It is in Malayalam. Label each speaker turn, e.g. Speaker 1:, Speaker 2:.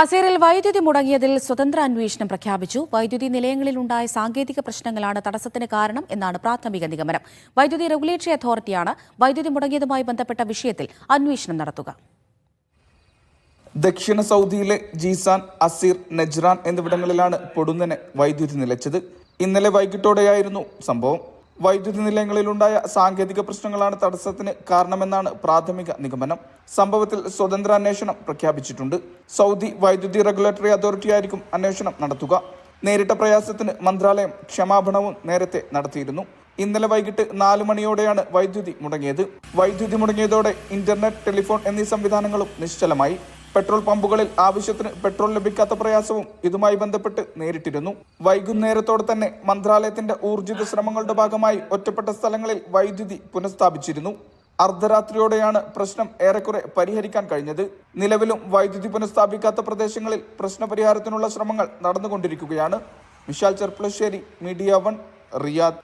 Speaker 1: അസീറിൽ വൈദ്യുതി മുടങ്ങിയതിൽ സ്വതന്ത്ര അന്വേഷണം പ്രഖ്യാപിച്ചു. വൈദ്യുതി നിലയങ്ങളിലുണ്ടായ സാങ്കേതിക പ്രശ്നങ്ങളാണ് തടസ്സത്തിന് കാരണം എന്നാണ് പ്രാഥമിക നിഗമനം. വൈദ്യുതി റെഗുലേറ്ററി അതോറിറ്റിയാണ് വൈദ്യുതി മുടങ്ങിയതുമായി ബന്ധപ്പെട്ട വിഷയത്തിൽ അന്വേഷണം നടത്തുക.
Speaker 2: ദക്ഷിണ സൗദിയിലെ ജീസാൻ അസീർ നജ്റാൻ എന്നിവിടങ്ങളിലാണ് പൊടുന്നനെ വൈദ്യുതി നിലച്ചത്. ഇന്നലെ വൈകിട്ടോടെയായിരുന്നു സംഭവം. വൈദ്യുതി നിലയങ്ങളിലുണ്ടായ സാങ്കേതിക പ്രശ്നങ്ങളാണ് തടസ്സത്തിന് കാരണമെന്നാണ് പ്രാഥമിക നിഗമനം. സംഭവത്തിൽ സ്വതന്ത്ര അന്വേഷണം പ്രഖ്യാപിച്ചിട്ടുണ്ട്. സൗദി വൈദ്യുതി റെഗുലേറ്ററി അതോറിറ്റി ആയിരിക്കും അന്വേഷണം നടത്തുക. നേരിട്ട പ്രയാസത്തിന് മന്ത്രാലയം ക്ഷമാപണവും നേരത്തെ നടത്തിയിരുന്നു. ഇന്നലെ വൈകിട്ട് നാല് മണിയോടെയാണ് വൈദ്യുതി മുടങ്ങിയത്. വൈദ്യുതി മുടങ്ങിയതോടെ ഇന്റർനെറ്റ് ടെലിഫോൺ എന്നീ സംവിധാനങ്ങളും നിശ്ചലമായി. പെട്രോൾ പമ്പുകളിൽ ആവശ്യത്തിന് പെട്രോൾ ലഭിക്കാത്ത പ്രയാസവും ഇതുമായി ബന്ധപ്പെട്ട് നേരിട്ടിരുന്നു. വൈകുന്നേരത്തോടെ തന്നെ മന്ത്രാലയത്തിന്റെ ഊർജിത ശ്രമങ്ങളുടെ ഭാഗമായി ഒറ്റപ്പെട്ട സ്ഥലങ്ങളിൽ വൈദ്യുതി പുനഃസ്ഥാപിച്ചിരുന്നു. അർദ്ധരാത്രിയോടെയാണ് പ്രശ്നം ഏറെക്കുറെ പരിഹരിക്കാൻ കഴിഞ്ഞത്. നിലവിലും വൈദ്യുതി പുനഃസ്ഥാപിക്കാത്ത പ്രദേശങ്ങളിൽ പ്രശ്നപരിഹാരത്തിനുള്ള ശ്രമങ്ങൾ നടന്നുകൊണ്ടിരിക്കുകയാണ്. Vishal Cherpulassery media one Riyadh.